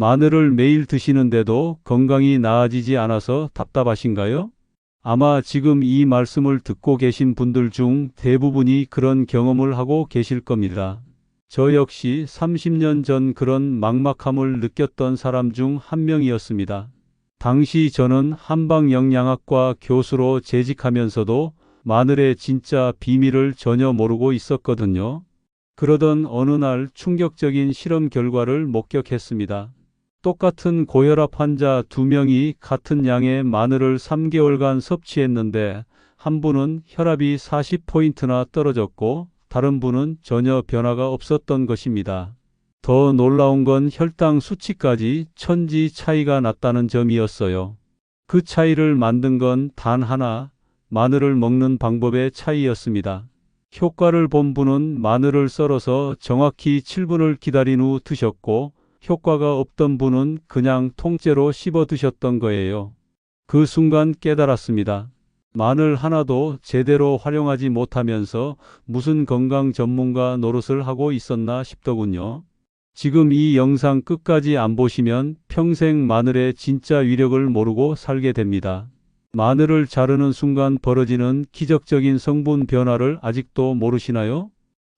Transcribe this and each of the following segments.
마늘을 매일 드시는데도 건강이 나아지지 않아서 답답하신가요? 아마 지금 이 말씀을 듣고 계신 분들 중 대부분이 그런 경험을 하고 계실 겁니다. 저 역시 30년 전 그런 막막함을 느꼈던 사람 중 한 명이었습니다. 당시 저는 한방영양학과 교수로 재직하면서도 마늘의 진짜 비밀을 전혀 모르고 있었거든요. 그러던 어느 날 충격적인 실험 결과를 목격했습니다. 똑같은 고혈압 환자 두 명이 같은 양의 마늘을 3개월간 섭취했는데 한 분은 혈압이 40포인트나 떨어졌고 다른 분은 전혀 변화가 없었던 것입니다. 더 놀라운 건 혈당 수치까지 천지 차이가 났다는 점이었어요. 그 차이를 만든 건 단 하나, 마늘을 먹는 방법의 차이였습니다. 효과를 본 분은 마늘을 썰어서 정확히 7분을 기다린 후 드셨고, 효과가 없던 분은 그냥 통째로 씹어 드셨던 거예요. 그 순간 깨달았습니다. 마늘 하나도 제대로 활용하지 못하면서 무슨 건강 전문가 노릇을 하고 있었나 싶더군요. 지금 이 영상 끝까지 안 보시면 평생 마늘의 진짜 위력을 모르고 살게 됩니다. 마늘을 자르는 순간 벌어지는 기적적인 성분 변화를 아직도 모르시나요?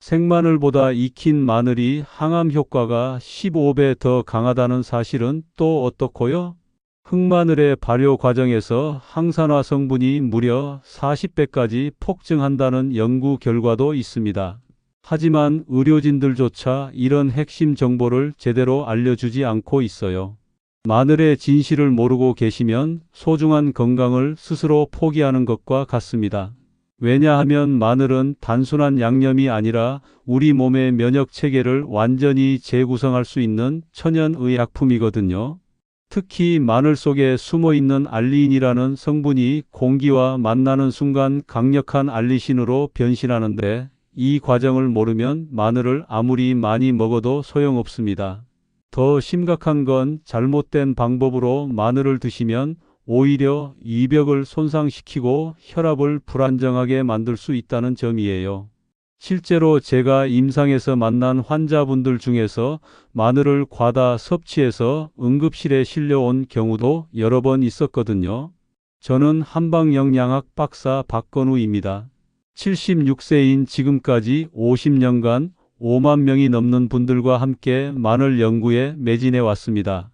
생마늘보다 익힌 마늘이 항암 효과가 15배 더 강하다는 사실은 또 어떻고요? 흑마늘의 발효 과정에서 항산화 성분이 무려 40배까지 폭증한다는 연구 결과도 있습니다. 하지만 의료진들조차 이런 핵심 정보를 제대로 알려주지 않고 있어요. 마늘의 진실을 모르고 계시면 소중한 건강을 스스로 포기하는 것과 같습니다. 왜냐하면 마늘은 단순한 양념이 아니라 우리 몸의 면역 체계를 완전히 재구성할 수 있는 천연 의약품이거든요. 특히 마늘 속에 숨어 있는 알리인이라는 성분이 공기와 만나는 순간 강력한 알리신으로 변신하는데 이 과정을 모르면 마늘을 아무리 많이 먹어도 소용없습니다. 더 심각한 건 잘못된 방법으로 마늘을 드시면 오히려 이벽을 손상시키고 혈압을 불안정하게 만들 수 있다는 점이에요. 실제로 제가 임상에서 만난 환자분들 중에서 마늘을 과다 섭취해서 응급실에 실려온 경우도 여러 번 있었거든요. 저는 한방영양학 박사 박건우입니다. 76세인 지금까지 50년간 5만 명이 넘는 분들과 함께 마늘 연구에 매진해 왔습니다.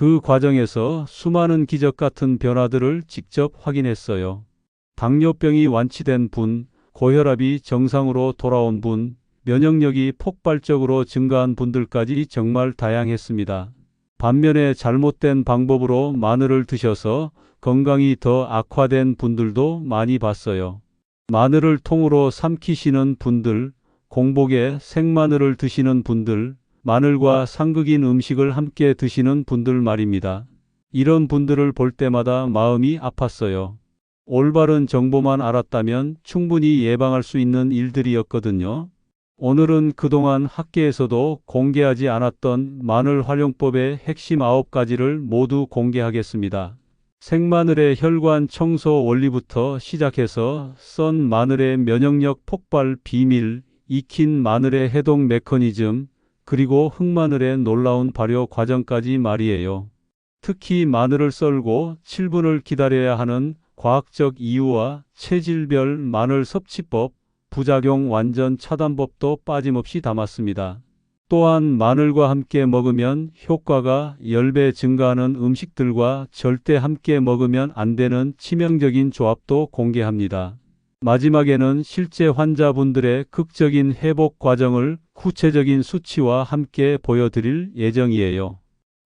그 과정에서 수많은 기적 같은 변화들을 직접 확인했어요. 당뇨병이 완치된 분, 고혈압이 정상으로 돌아온 분, 면역력이 폭발적으로 증가한 분들까지 정말 다양했습니다. 반면에 잘못된 방법으로 마늘을 드셔서 건강이 더 악화된 분들도 많이 봤어요. 마늘을 통으로 삼키시는 분들, 공복에 생마늘을 드시는 분들, 마늘과 상극인 음식을 함께 드시는 분들 말입니다. 이런 분들을 볼 때마다 마음이 아팠어요. 올바른 정보만 알았다면 충분히 예방할 수 있는 일들이었거든요. 오늘은 그동안 학계에서도 공개하지 않았던 마늘 활용법의 핵심 9가지를 모두 공개하겠습니다. 생마늘의 혈관 청소 원리부터 시작해서 썬 마늘의 면역력 폭발 비밀, 익힌 마늘의 해독 메커니즘, 그리고 흑마늘의 놀라운 발효 과정까지 말이에요. 특히 마늘을 썰고 7분을 기다려야 하는 과학적 이유와 체질별 마늘 섭취법, 부작용 완전 차단법도 빠짐없이 담았습니다. 또한 마늘과 함께 먹으면 효과가 10배 증가하는 음식들과 절대 함께 먹으면 안 되는 치명적인 조합도 공개합니다. 마지막에는 실제 환자분들의 극적인 회복 과정을 구체적인 수치와 함께 보여드릴 예정이에요.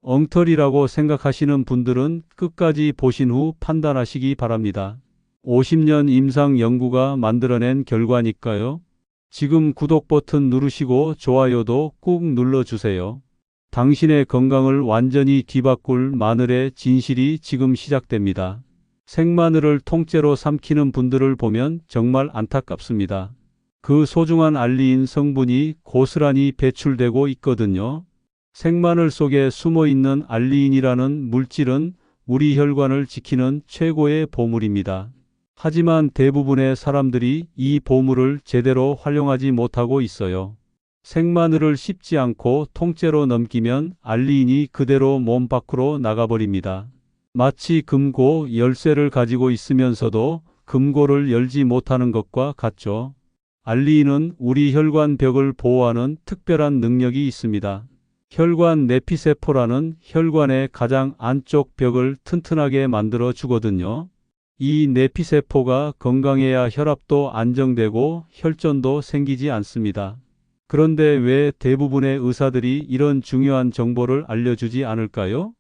엉터리라고 생각하시는 분들은 끝까지 보신 후 판단하시기 바랍니다. 50년 임상 연구가 만들어낸 결과니까요. 지금 구독 버튼 누르시고 좋아요도 꾹 눌러주세요. 당신의 건강을 완전히 뒤바꿀 마늘의 진실이 지금 시작됩니다. 생마늘을 통째로 삼키는 분들을 보면 정말 안타깝습니다. 그 소중한 알리인 성분이 고스란히 배출되고 있거든요. 생마늘 속에 숨어 있는 알리인이라는 물질은 우리 혈관을 지키는 최고의 보물입니다. 하지만 대부분의 사람들이 이 보물을 제대로 활용하지 못하고 있어요. 생마늘을 씹지 않고 통째로 넘기면 알리인이 그대로 몸 밖으로 나가버립니다. 마치 금고 열쇠를 가지고 있으면서도 금고를 열지 못하는 것과 같죠. 알리인은 우리 혈관 벽을 보호하는 특별한 능력이 있습니다. 혈관 내피세포라는 혈관의 가장 안쪽 벽을 튼튼하게 만들어 주거든요. 이 내피세포가 건강해야 혈압도 안정되고 혈전도 생기지 않습니다. 그런데 왜 대부분의 의사들이 이런 중요한 정보를 알려주지 않을까요?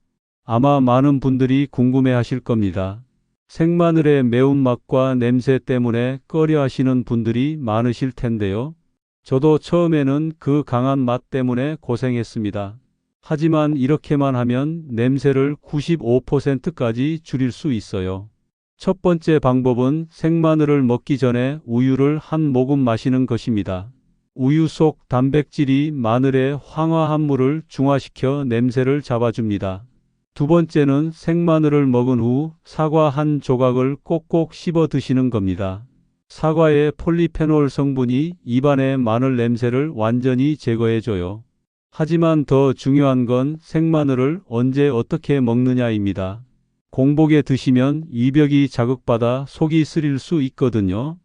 아마 많은 분들이 궁금해 하실 겁니다. 생마늘의 매운맛과 냄새 때문에 꺼려 하시는 분들이 많으실 텐데요. 저도 처음에는 그 강한 맛 때문에 고생했습니다. 하지만 이렇게만 하면 냄새를 95%까지 줄일 수 있어요. 첫 번째 방법은 생마늘을 먹기 전에 우유를 한 모금 마시는 것입니다. 우유 속 단백질이 마늘의 황화한 물을 중화시켜 냄새를 잡아줍니다. 두 번째는 생마늘을 먹은 후 사과 한 조각을 꼭꼭 씹어 드시는 겁니다. 사과의 폴리페놀 성분이 입안의 마늘 냄새를 완전히 제거해줘요. 하지만 더 중요한 건 생마늘을 언제 어떻게 먹느냐입니다. 공복에 드시면 이벽이 자극받아 속이 쓰릴 수 있거든요.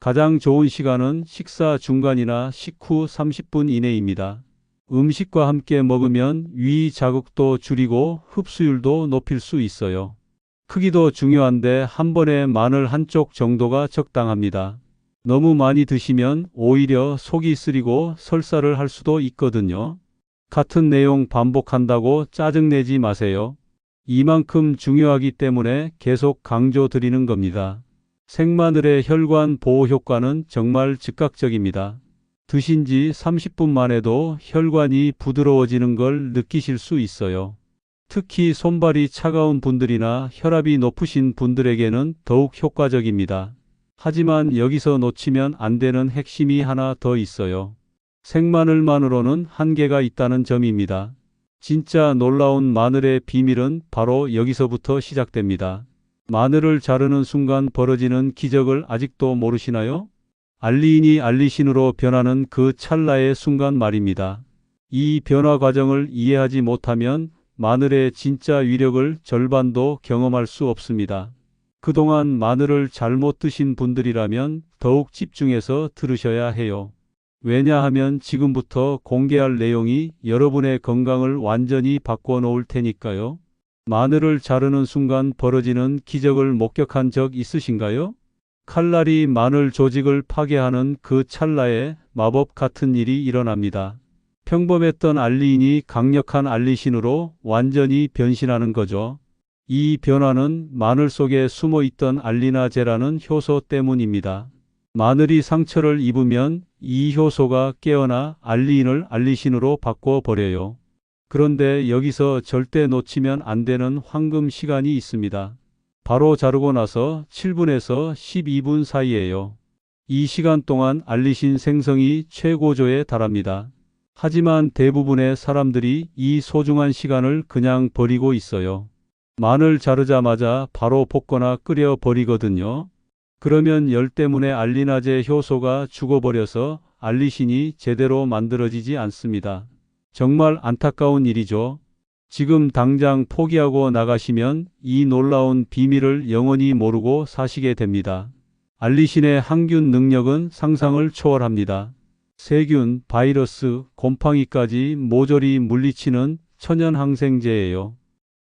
가장 좋은 시간은 식사 중간이나 식후 30분 이내입니다. 음식과 함께 먹으면 위 자극도 줄이고 흡수율도 높일 수 있어요. 크기도 중요한데 한 번에 마늘 한쪽 정도가 적당합니다. 너무 많이 드시면 오히려 속이 쓰리고 설사를 할 수도 있거든요. 같은 내용 반복한다고 짜증내지 마세요. 이만큼 중요하기 때문에 계속 강조 드리는 겁니다. 생마늘의 혈관 보호 효과는 정말 즉각적입니다. 드신 지 30분 만에도 혈관이 부드러워지는 걸 느끼실 수 있어요. 특히 손발이 차가운 분들이나 혈압이 높으신 분들에게는 더욱 효과적입니다. 하지만 여기서 놓치면 안 되는 핵심이 하나 더 있어요. 생마늘만으로는 한계가 있다는 점입니다. 진짜 놀라운 마늘의 비밀은 바로 여기서부터 시작됩니다. 마늘을 자르는 순간 벌어지는 기적을 아직도 모르시나요? 알리인이 알리신으로 변하는 그 찰나의 순간 말입니다. 이 변화 과정을 이해하지 못하면 마늘의 진짜 위력을 절반도 경험할 수 없습니다. 그동안 마늘을 잘못 드신 분들이라면 더욱 집중해서 들으셔야 해요. 왜냐하면 지금부터 공개할 내용이 여러분의 건강을 완전히 바꿔 놓을 테니까요. 마늘을 자르는 순간 벌어지는 기적을 목격한 적 있으신가요? 칼날이 마늘 조직을 파괴하는 그 찰나에 마법 같은 일이 일어납니다. 평범했던 알리인이 강력한 알리신으로 완전히 변신하는 거죠. 이 변화는 마늘 속에 숨어 있던 알리나제라는 효소 때문입니다. 마늘이 상처를 입으면 이 효소가 깨어나 알리인을 알리신으로 바꿔버려요. 그런데 여기서 절대 놓치면 안 되는 황금 시간이 있습니다. 바로 자르고 나서 7분에서 12분 사이에요. 이 시간 동안 알리신 생성이 최고조에 달합니다. 하지만 대부분의 사람들이 이 소중한 시간을 그냥 버리고 있어요. 마늘 자르자마자 바로 볶거나 끓여 버리거든요. 그러면 열 때문에 알리나제 효소가 죽어버려서 알리신이 제대로 만들어지지 않습니다. 정말 안타까운 일이죠. 지금 당장 포기하고 나가시면 이 놀라운 비밀을 영원히 모르고 사시게 됩니다. 알리신의 항균 능력은 상상을 초월합니다. 세균, 바이러스, 곰팡이까지 모조리 물리치는 천연 항생제예요.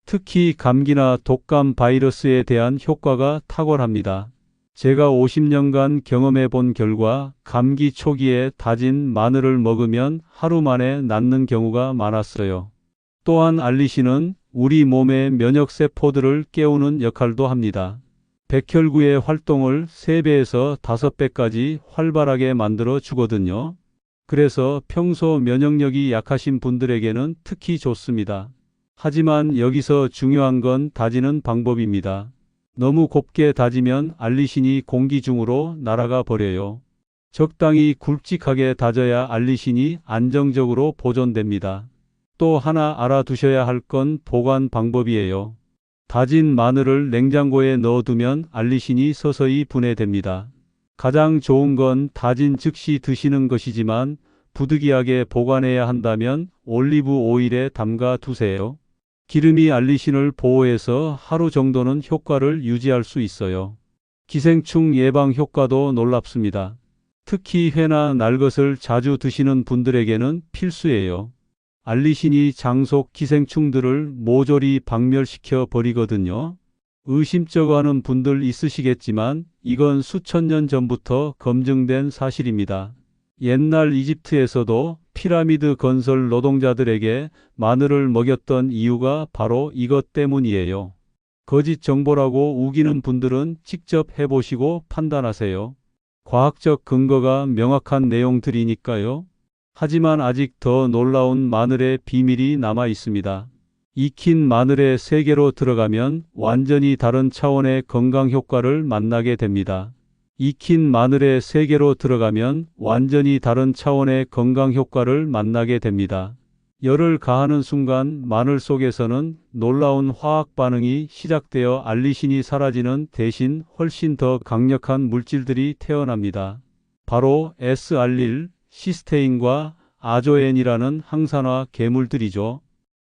특히 감기나 독감 바이러스에 대한 효과가 탁월합니다. 제가 50년간 경험해 본 결과 감기 초기에 다진 마늘을 먹으면 하루 만에 낫는 경우가 많았어요. 또한 알리신은 우리 몸의 면역세포들을 깨우는 역할도 합니다. 백혈구의 활동을 3배에서 5배까지 활발하게 만들어 주거든요. 그래서 평소 면역력이 약하신 분들에게는 특히 좋습니다. 하지만 여기서 중요한 건 다지는 방법입니다. 너무 곱게 다지면 알리신이 공기 중으로 날아가 버려요. 적당히 굵직하게 다져야 알리신이 안정적으로 보존됩니다. 또 하나 알아두셔야 할 건 보관 방법이에요. 다진 마늘을 냉장고에 넣어두면 알리신이 서서히 분해됩니다. 가장 좋은 건 다진 즉시 드시는 것이지만 부득이하게 보관해야 한다면 올리브 오일에 담가 두세요. 기름이 알리신을 보호해서 하루 정도는 효과를 유지할 수 있어요. 기생충 예방 효과도 놀랍습니다. 특히 회나 날것을 자주 드시는 분들에게는 필수예요. 알리신이 장속 기생충들을 모조리 박멸시켜 버리거든요. 의심쩍어 하는 분들 있으시겠지만 이건 수천 년 전부터 검증된 사실입니다. 옛날 이집트에서도 피라미드 건설 노동자들에게 마늘을 먹였던 이유가 바로 이것 때문이에요. 거짓 정보라고 우기는 분들은 직접 해보시고 판단하세요. 과학적 근거가 명확한 내용들이니까요. 하지만 아직 더 놀라운 마늘의 비밀이 남아 있습니다. 익힌 마늘의 세계로 들어가면 완전히 다른 차원의 건강 효과를 만나게 됩니다. 익힌 마늘의 세계로 들어가면 완전히 다른 차원의 건강 효과를 만나게 됩니다. 열을 가하는 순간 마늘 속에서는 놀라운 화학 반응이 시작되어 알리신이 사라지는 대신 훨씬 더 강력한 물질들이 태어납니다. 바로 S알릴, 시스테인과 아조엔이라는 항산화 계물들이죠.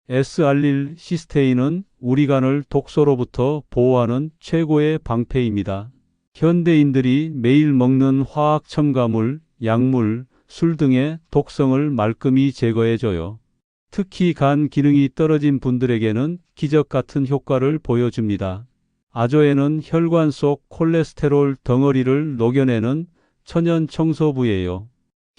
S알릴 시스테인은 우리 간을 독소로부터 보호하는 최고의 방패입니다. 현대인들이 매일 먹는 화학 첨가물, 약물, 술 등의 독성을 말끔히 제거해줘요. 특히 간 기능이 떨어진 분들에게는 기적 같은 효과를 보여줍니다. 아조에는 혈관 속 콜레스테롤 덩어리를 녹여내는 천연 청소부예요.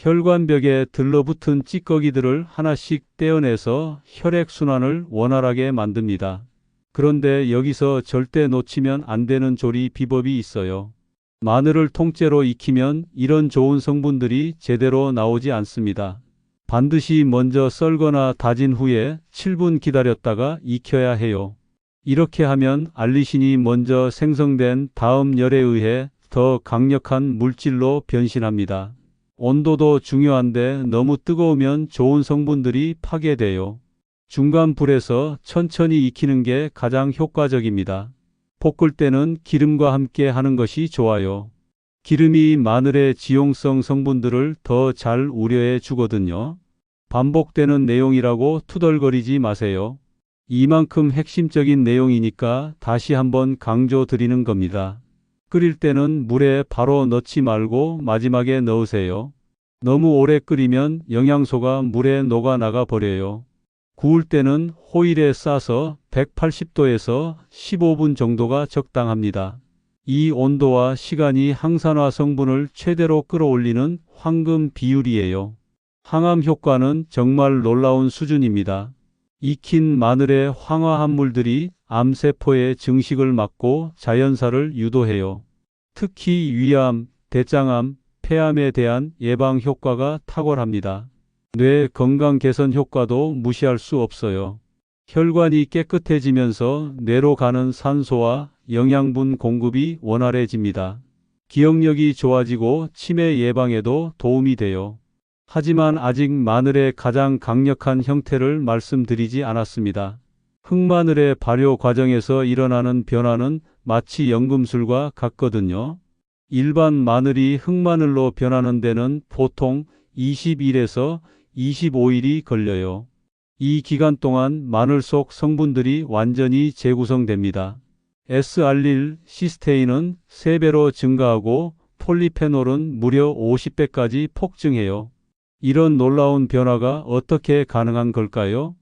혈관벽에 들러붙은 찌꺼기들을 하나씩 떼어내서 혈액순환을 원활하게 만듭니다. 그런데 여기서 절대 놓치면 안 되는 조리 비법이 있어요. 마늘을 통째로 익히면 이런 좋은 성분들이 제대로 나오지 않습니다. 반드시 먼저 썰거나 다진 후에 7분 기다렸다가 익혀야 해요. 이렇게 하면 알리신이 먼저 생성된 다음 열에 의해 더 강력한 물질로 변신합니다. 온도도 중요한데 너무 뜨거우면 좋은 성분들이 파괴돼요. 중간 불에서 천천히 익히는 게 가장 효과적입니다. 볶을 때는 기름과 함께 하는 것이 좋아요. 기름이 마늘의 지용성 성분들을 더 잘 우려해 주거든요. 반복되는 내용이라고 투덜거리지 마세요. 이만큼 핵심적인 내용이니까 다시 한번 강조 드리는 겁니다. 끓일 때는 물에 바로 넣지 말고 마지막에 넣으세요. 너무 오래 끓이면 영양소가 물에 녹아나가 버려요. 구울 때는 호일에 싸서 180도에서 15분 정도가 적당합니다. 이 온도와 시간이 항산화 성분을 최대로 끌어올리는 황금 비율이에요. 항암 효과는 정말 놀라운 수준입니다. 익힌 마늘의 황화합물들이 암세포의 증식을 막고 자연사를 유도해요. 특히 위암, 대장암, 폐암에 대한 예방 효과가 탁월합니다. 뇌 건강 개선 효과도 무시할 수 없어요. 혈관이 깨끗해지면서 뇌로 가는 산소와 영양분 공급이 원활해집니다. 기억력이 좋아지고 치매 예방에도 도움이 돼요. 하지만 아직 마늘의 가장 강력한 형태를 말씀드리지 않았습니다. 흑마늘의 발효 과정에서 일어나는 변화는 마치 연금술과 같거든요. 일반 마늘이 흑마늘로 변하는 데는 보통 20일에서 25일이 걸려요. 이 기간 동안 마늘 속 성분들이 완전히 재구성됩니다. S알릴 시스테인은 3배로 증가하고 폴리페놀은 무려 50배까지 폭증해요. 이런 놀라운 변화가 어떻게 가능한 걸까요?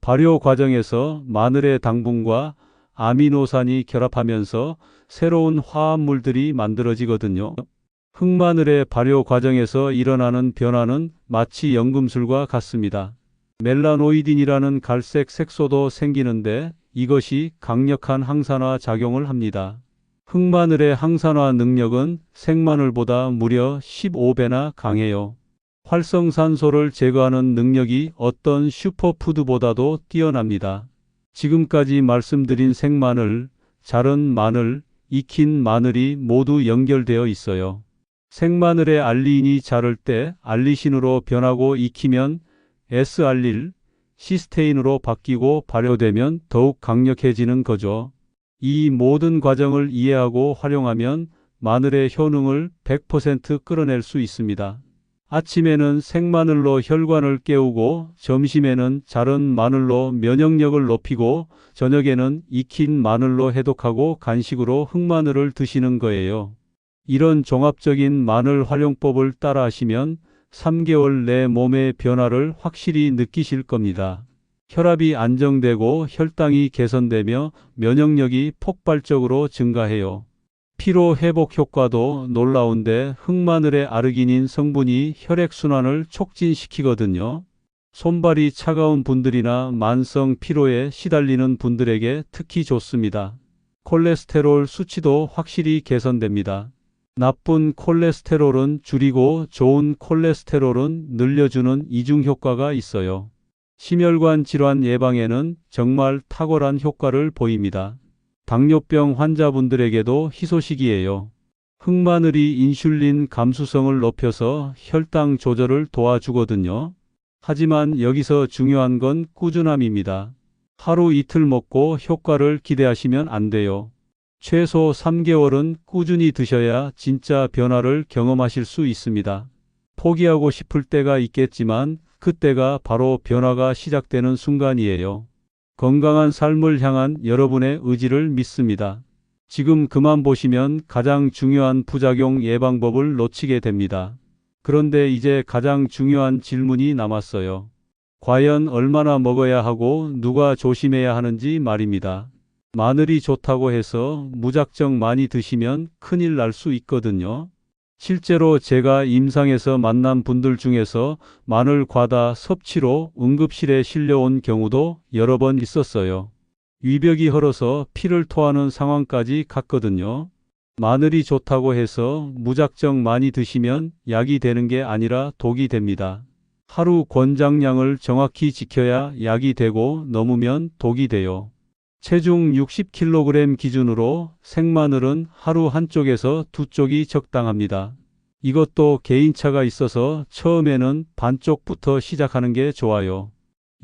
발효 과정에서 마늘의 당분과 아미노산이 결합하면서 새로운 화합물들이 만들어지거든요. 흑마늘의 발효 과정에서 일어나는 변화는 마치 연금술과 같습니다. 멜라노이딘이라는 갈색 색소도 생기는데 이것이 강력한 항산화 작용을 합니다. 흑마늘의 항산화 능력은 생마늘보다 무려 15배나 강해요. 활성산소를 제거하는 능력이 어떤 슈퍼푸드보다도 뛰어납니다. 지금까지 말씀드린 생마늘, 자른 마늘, 익힌 마늘이 모두 연결되어 있어요. 생마늘의 알리인이 자를 때 알리신으로 변하고 익히면 S알릴, 시스테인으로 바뀌고 발효되면 더욱 강력해지는 거죠. 이 모든 과정을 이해하고 활용하면 마늘의 효능을 100% 끌어낼 수 있습니다. 아침에는 생마늘로 혈관을 깨우고 점심에는 자른 마늘로 면역력을 높이고 저녁에는 익힌 마늘로 해독하고 간식으로 흑마늘을 드시는 거예요. 이런 종합적인 마늘 활용법을 따라 하시면 3개월 내 몸의 변화를 확실히 느끼실 겁니다. 혈압이 안정되고 혈당이 개선되며 면역력이 폭발적으로 증가해요. 피로 회복 효과도 놀라운데 흑마늘의 아르기닌 성분이 혈액순환을 촉진시키거든요. 손발이 차가운 분들이나 만성 피로에 시달리는 분들에게 특히 좋습니다. 콜레스테롤 수치도 확실히 개선됩니다. 나쁜 콜레스테롤은 줄이고 좋은 콜레스테롤은 늘려주는 이중 효과가 있어요. 심혈관 질환 예방에는 정말 탁월한 효과를 보입니다. 당뇨병 환자분들에게도 희소식이에요. 흑마늘이 인슐린 감수성을 높여서 혈당 조절을 도와주거든요. 하지만 여기서 중요한 건 꾸준함입니다. 하루 이틀 먹고 효과를 기대하시면 안 돼요. 최소 3개월은 꾸준히 드셔야 진짜 변화를 경험하실 수 있습니다. 포기하고 싶을 때가 있겠지만 그때가 바로 변화가 시작되는 순간이에요. 건강한 삶을 향한 여러분의 의지를 믿습니다. 지금 그만 보시면 가장 중요한 부작용 예방법을 놓치게 됩니다. 그런데 이제 가장 중요한 질문이 남았어요. 과연 얼마나 먹어야 하고 누가 조심해야 하는지 말입니다. 마늘이 좋다고 해서 무작정 많이 드시면 큰일 날 수 있거든요. 실제로 제가 임상에서 만난 분들 중에서 마늘 과다 섭취로 응급실에 실려온 경우도 여러 번 있었어요. 위벽이 헐어서 피를 토하는 상황까지 갔거든요. 마늘이 좋다고 해서 무작정 많이 드시면 약이 되는 게 아니라 독이 됩니다. 하루 권장량을 정확히 지켜야 약이 되고 넘으면 독이 돼요. 체중 60kg 기준으로 생마늘은 하루 한쪽에서 두 쪽이 적당합니다. 이것도 개인차가 있어서 처음에는 반쪽부터 시작하는 게 좋아요.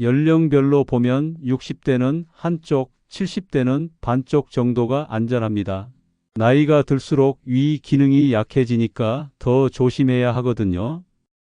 연령별로 보면 60대는 한쪽, 70대는 반쪽 정도가 안전합니다. 나이가 들수록 위 기능이 약해지니까 더 조심해야 하거든요.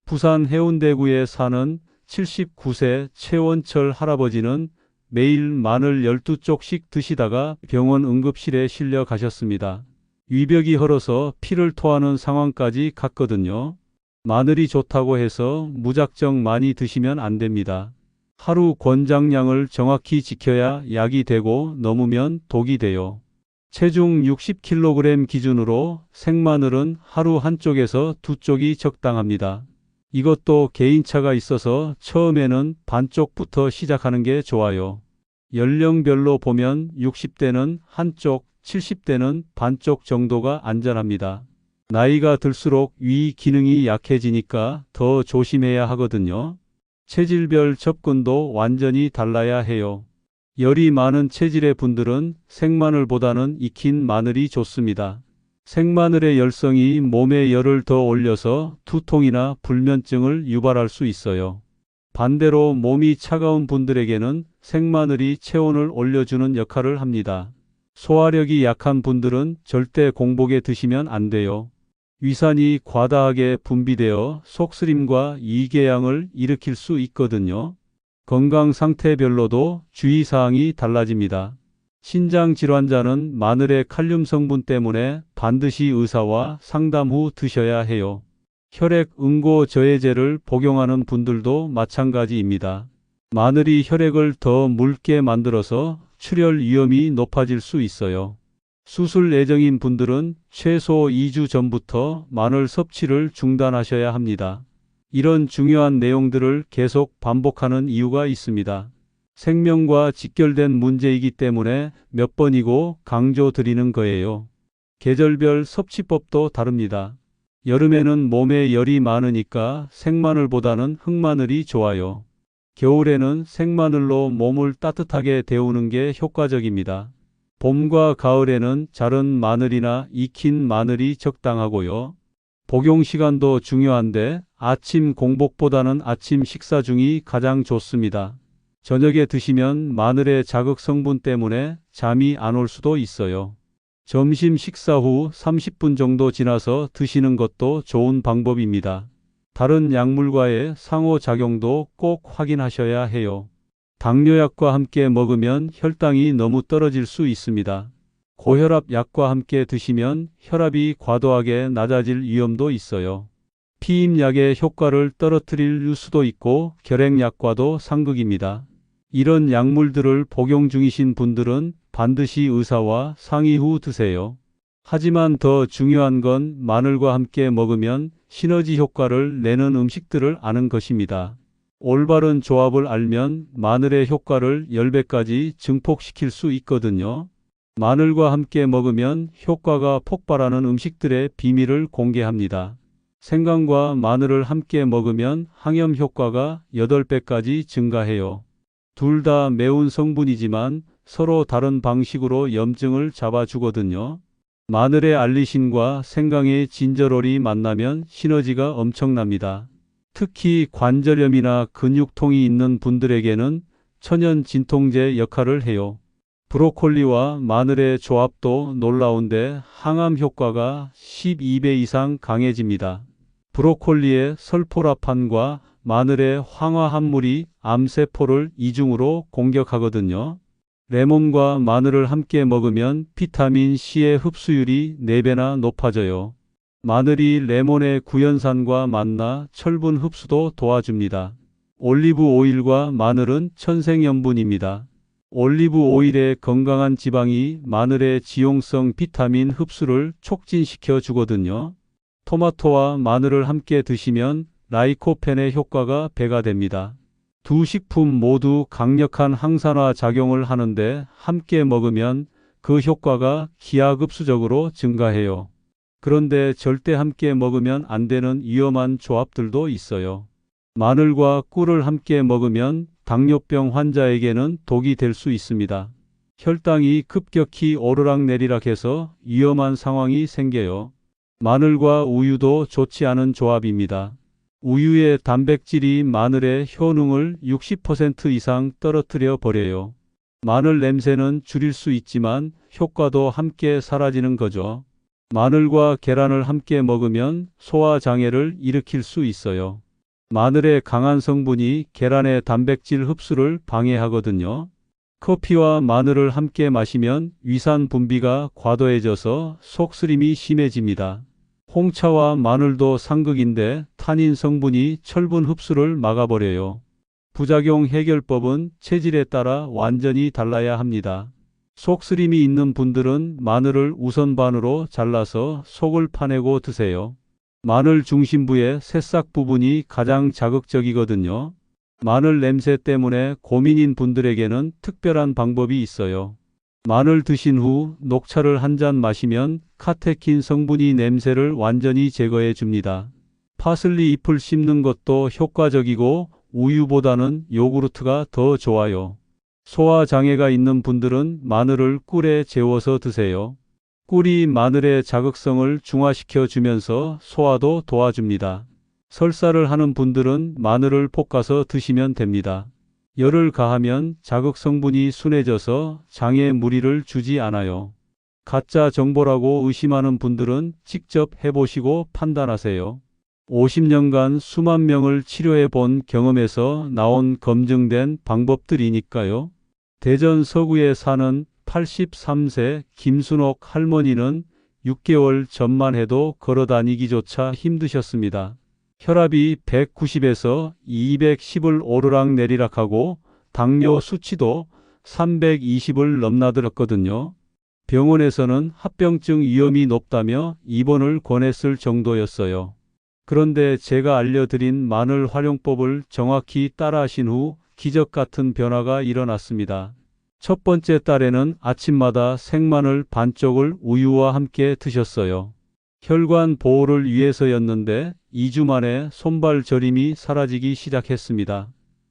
부산 해운대구에 사는 79세 최원철 할아버지는 매일 마늘 12쪽씩 드시다가 병원 응급실에 실려 가셨습니다. 위벽이 헐어서 피를 토하는 상황까지 갔거든요. 마늘이 좋다고 해서 무작정 많이 드시면 안 됩니다. 하루 권장량을 정확히 지켜야 약이 되고 넘으면 독이 돼요. 체중 60kg 기준으로 생마늘은 하루 한쪽에서 두 쪽이 적당합니다. 이것도 개인차가 있어서 처음에는 반쪽부터 시작하는 게 좋아요. 연령별로 보면 60대는 한쪽, 70대는 반쪽 정도가 안전합니다. 나이가 들수록 위 기능이 약해지니까 더 조심해야 하거든요. 체질별 접근도 완전히 달라야 해요. 열이 많은 체질의 분들은 생마늘보다는 익힌 마늘이 좋습니다. 생마늘의 열성이 몸의 열을 더 올려서 두통이나 불면증을 유발할 수 있어요. 반대로 몸이 차가운 분들에게는 생마늘이 체온을 올려주는 역할을 합니다. 소화력이 약한 분들은 절대 공복에 드시면 안 돼요. 위산이 과다하게 분비되어 속쓰림과 이궤양을 일으킬 수 있거든요. 건강 상태별로도 주의사항이 달라집니다. 신장 질환자는 마늘의 칼륨 성분 때문에 반드시 의사와 상담 후 드셔야 해요. 혈액 응고 저해제를 복용하는 분들도 마찬가지입니다. 마늘이 혈액을 더 묽게 만들어서 출혈 위험이 높아질 수 있어요. 수술 예정인 분들은 최소 2주 전부터 마늘 섭취를 중단하셔야 합니다. 이런 중요한 내용들을 계속 반복하는 이유가 있습니다. 생명과 직결된 문제이기 때문에 몇 번이고 강조드리는 거예요. 계절별 섭취법도 다릅니다. 여름에는 몸에 열이 많으니까 생마늘보다는 흑마늘이 좋아요. 겨울에는 생마늘로 몸을 따뜻하게 데우는 게 효과적입니다. 봄과 가을에는 자른 마늘이나 익힌 마늘이 적당하고요. 복용 시간도 중요한데 아침 공복보다는 아침 식사 중이 가장 좋습니다. 저녁에 드시면 마늘의 자극 성분 때문에 잠이 안 올 수도 있어요. 점심 식사 후 30분 정도 지나서 드시는 것도 좋은 방법입니다. 다른 약물과의 상호작용도 꼭 확인하셔야 해요. 당뇨약과 함께 먹으면 혈당이 너무 떨어질 수 있습니다. 고혈압 약과 함께 드시면 혈압이 과도하게 낮아질 위험도 있어요. 피임약의 효과를 떨어뜨릴 수도 있고 결핵약과도 상극입니다. 이런 약물들을 복용 중이신 분들은 반드시 의사와 상의 후 드세요. 하지만 더 중요한 건 마늘과 함께 먹으면 시너지 효과를 내는 음식들을 아는 것입니다. 올바른 조합을 알면 마늘의 효과를 10배까지 증폭시킬 수 있거든요. 마늘과 함께 먹으면 효과가 폭발하는 음식들의 비밀을 공개합니다. 생강과 마늘을 함께 먹으면 항염 효과가 8배까지 증가해요. 둘 다 매운 성분이지만 서로 다른 방식으로 염증을 잡아주거든요. 마늘의 알리신과 생강의 진저롤이 만나면 시너지가 엄청납니다. 특히 관절염이나 근육통이 있는 분들에게는 천연 진통제 역할을 해요. 브로콜리와 마늘의 조합도 놀라운데 항암 효과가 12배 이상 강해집니다. 브로콜리의 설포라판과 마늘의 황화합물이 암세포를 이중으로 공격하거든요. 레몬과 마늘을 함께 먹으면 비타민 C의 흡수율이 4배나 높아져요. 마늘이 레몬의 구연산과 만나 철분 흡수도 도와줍니다. 올리브 오일과 마늘은 천생연분입니다. 올리브 오일의 건강한 지방이 마늘의 지용성 비타민 흡수를 촉진시켜 주거든요. 토마토와 마늘을 함께 드시면 라이코펜의 효과가 배가 됩니다. 두 식품 모두 강력한 항산화 작용을 하는데 함께 먹으면 그 효과가 기하급수적으로 증가해요. 그런데 절대 함께 먹으면 안 되는 위험한 조합들도 있어요. 마늘과 꿀을 함께 먹으면 당뇨병 환자에게는 독이 될 수 있습니다. 혈당이 급격히 오르락내리락해서 위험한 상황이 생겨요. 마늘과 우유도 좋지 않은 조합입니다. 우유의 단백질이 마늘의 효능을 60% 이상 떨어뜨려 버려요. 마늘 냄새는 줄일 수 있지만 효과도 함께 사라지는 거죠. 마늘과 계란을 함께 먹으면 소화 장애를 일으킬 수 있어요. 마늘의 강한 성분이 계란의 단백질 흡수를 방해하거든요. 커피와 마늘을 함께 마시면 위산 분비가 과도해져서 속쓰림이 심해집니다. 홍차와 마늘도 상극인데 타닌 성분이 철분 흡수를 막아버려요. 부작용 해결법은 체질에 따라 완전히 달라야 합니다. 속쓰림이 있는 분들은 마늘을 우선 반으로 잘라서 속을 파내고 드세요. 마늘 중심부의 새싹 부분이 가장 자극적이거든요. 마늘 냄새 때문에 고민인 분들에게는 특별한 방법이 있어요. 마늘 드신 후 녹차를 한 잔 마시면 카테킨 성분이 냄새를 완전히 제거해 줍니다. 파슬리 잎을 씹는 것도 효과적이고 우유보다는 요구르트가 더 좋아요. 소화 장애가 있는 분들은 마늘을 꿀에 재워서 드세요. 꿀이 마늘의 자극성을 중화시켜 주면서 소화도 도와줍니다. 설사를 하는 분들은 마늘을 볶아서 드시면 됩니다. 열을 가하면 자극 성분이 순해져서 장에 무리를 주지 않아요. 가짜 정보라고 의심하는 분들은 직접 해보시고 판단하세요. 50년간 수만 명을 치료해 본 경험에서 나온 검증된 방법들이니까요. 대전 서구에 사는 83세 김순옥 할머니는 6개월 전만 해도 걸어 다니기조차 힘드셨습니다. 혈압이 190에서 210을 오르락 내리락하고 당뇨 수치도 320을 넘나들었거든요. 병원에서는 합병증 위험이 높다며 입원을 권했을 정도였어요. 그런데 제가 알려드린 마늘 활용법을 정확히 따라하신 후 기적 같은 변화가 일어났습니다. 첫 번째 딸에는 아침마다 생마늘 반쪽을 우유와 함께 드셨어요. 혈관 보호를 위해서였는데 2주 만에 손발 저림이 사라지기 시작했습니다.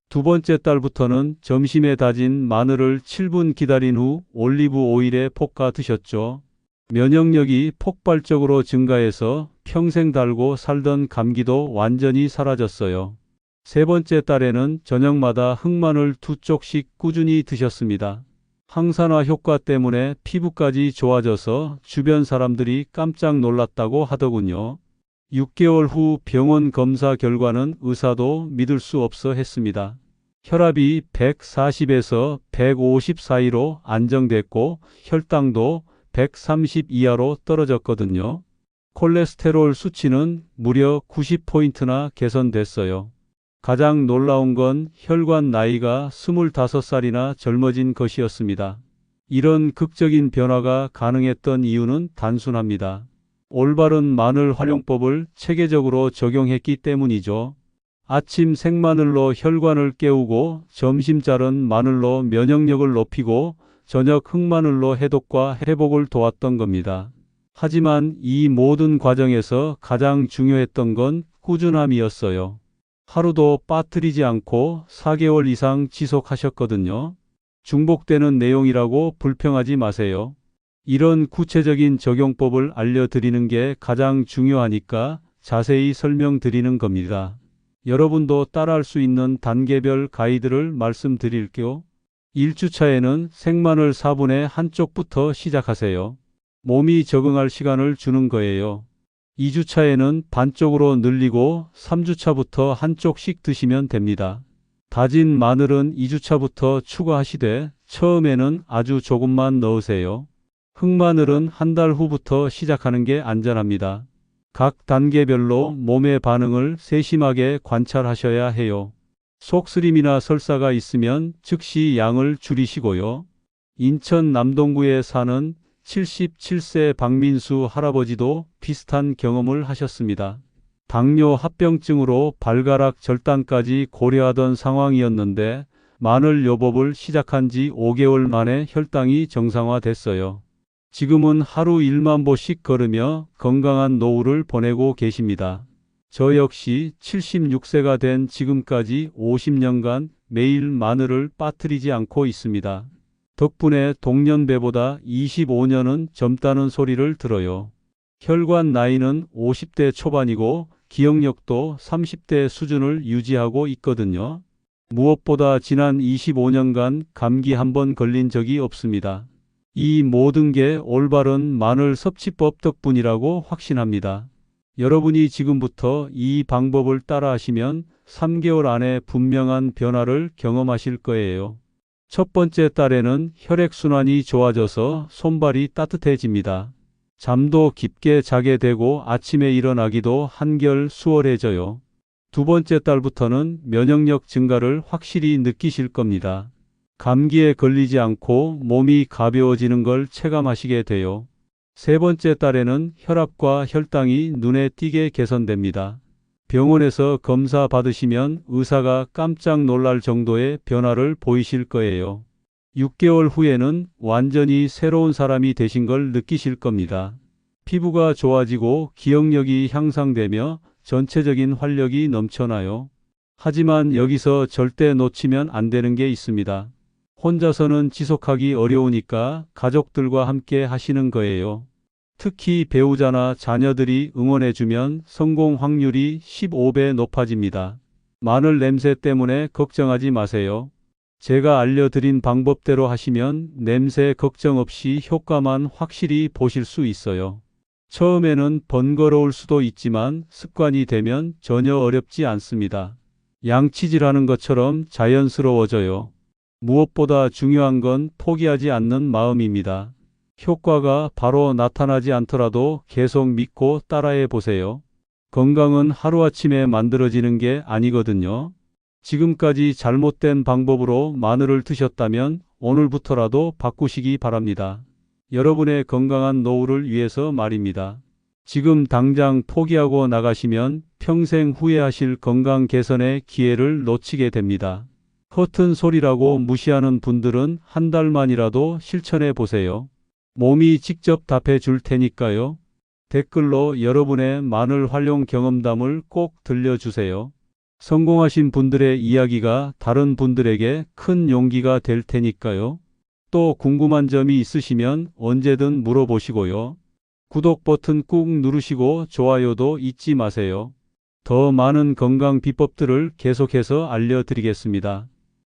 두 번째 딸부터는 점심에 다진 마늘을 7분 기다린 후 올리브 오일에 볶아 드셨죠. 면역력이 폭발적으로 증가해서 평생 달고 살던 감기도 완전히 사라졌어요. 세 번째 딸에는 저녁마다 흑마늘 두 쪽씩 꾸준히 드셨습니다. 항산화 효과 때문에 피부까지 좋아져서 주변 사람들이 깜짝 놀랐다고 하더군요. 6개월 후 병원 검사 결과는 의사도 믿을 수 없어 했습니다. 혈압이 140에서 150 사이로 안정됐고 혈당도 130 이하로 떨어졌거든요. 콜레스테롤 수치는 무려 90포인트나 개선됐어요. 가장 놀라운 건 혈관 나이가 25살이나 젊어진 것이었습니다. 이런 극적인 변화가 가능했던 이유는 단순합니다. 올바른 마늘 활용법을 체계적으로 적용했기 때문이죠. 아침 생마늘로 혈관을 깨우고 점심 자른 마늘로 면역력을 높이고 저녁 흑마늘로 해독과 회복을 도왔던 겁니다. 하지만 이 모든 과정에서 가장 중요했던 건 꾸준함이었어요. 하루도 빠뜨리지 않고 4개월 이상 지속하셨거든요. 중복되는 내용이라고 불평하지 마세요. 이런 구체적인 적용법을 알려드리는 게 가장 중요하니까 자세히 설명드리는 겁니다. 여러분도 따라할 수 있는 단계별 가이드를 말씀드릴게요. 1주차에는 생마늘 4분의 한쪽부터 시작하세요. 몸이 적응할 시간을 주는 거예요. 2주차에는 반쪽으로 늘리고 3주차부터 한쪽씩 드시면 됩니다. 다진 마늘은 2주차부터 추가하시되 처음에는 아주 조금만 넣으세요. 흑마늘은 한 달 후부터 시작하는 게 안전합니다. 각 단계별로 몸의 반응을 세심하게 관찰하셔야 해요. 속쓰림이나 설사가 있으면 즉시 양을 줄이시고요. 인천 남동구에 사는 77세 박민수 할아버지도 비슷한 경험을 하셨습니다. 당뇨 합병증으로 발가락 절단까지 고려하던 상황이었는데 마늘 요법을 시작한 지 5개월 만에 혈당이 정상화됐어요. 지금은 하루 1만 보씩 걸으며 건강한 노후를 보내고 계십니다. 저 역시 76세가 된 지금까지 50년간 매일 마늘을 빠뜨리지 않고 있습니다. 덕분에 동년배보다 25년은 젊다는 소리를 들어요. 혈관 나이는 50대 초반이고 기억력도 30대 수준을 유지하고 있거든요. 무엇보다 지난 25년간 감기 한 번 걸린 적이 없습니다. 이 모든 게 올바른 마늘 섭취법 덕분이라고 확신합니다. 여러분이 지금부터 이 방법을 따라 하시면 3개월 안에 분명한 변화를 경험하실 거예요. 첫 번째 달에는 혈액순환이 좋아져서 손발이 따뜻해집니다. 잠도 깊게 자게 되고 아침에 일어나기도 한결 수월해져요. 두 번째 달부터는 면역력 증가를 확실히 느끼실 겁니다. 감기에 걸리지 않고 몸이 가벼워지는 걸 체감하시게 돼요. 세 번째 달에는 혈압과 혈당이 눈에 띄게 개선됩니다. 병원에서 검사 받으시면 의사가 깜짝 놀랄 정도의 변화를 보이실 거예요. 6개월 후에는 완전히 새로운 사람이 되신 걸 느끼실 겁니다. 피부가 좋아지고 기억력이 향상되며 전체적인 활력이 넘쳐나요. 하지만 여기서 절대 놓치면 안 되는 게 있습니다. 혼자서는 지속하기 어려우니까 가족들과 함께 하시는 거예요. 특히 배우자나 자녀들이 응원해주면 성공 확률이 15배 높아집니다. 마늘 냄새 때문에 걱정하지 마세요. 제가 알려드린 방법대로 하시면 냄새 걱정 없이 효과만 확실히 보실 수 있어요. 처음에는 번거로울 수도 있지만 습관이 되면 전혀 어렵지 않습니다. 양치질하는 것처럼 자연스러워져요. 무엇보다 중요한 건 포기하지 않는 마음입니다. 효과가 바로 나타나지 않더라도 계속 믿고 따라해 보세요. 건강은 하루아침에 만들어지는 게 아니거든요. 지금까지 잘못된 방법으로 마늘을 드셨다면 오늘부터라도 바꾸시기 바랍니다. 여러분의 건강한 노후를 위해서 말입니다. 지금 당장 포기하고 나가시면 평생 후회하실 건강 개선의 기회를 놓치게 됩니다. 허튼 소리라고 무시하는 분들은 한 달만이라도 실천해 보세요. 몸이 직접 답해 줄 테니까요. 댓글로 여러분의 마늘 활용 경험담을 꼭 들려주세요. 성공하신 분들의 이야기가 다른 분들에게 큰 용기가 될 테니까요. 또 궁금한 점이 있으시면 언제든 물어보시고요. 구독 버튼 꾹 누르시고 좋아요도 잊지 마세요. 더 많은 건강 비법들을 계속해서 알려드리겠습니다.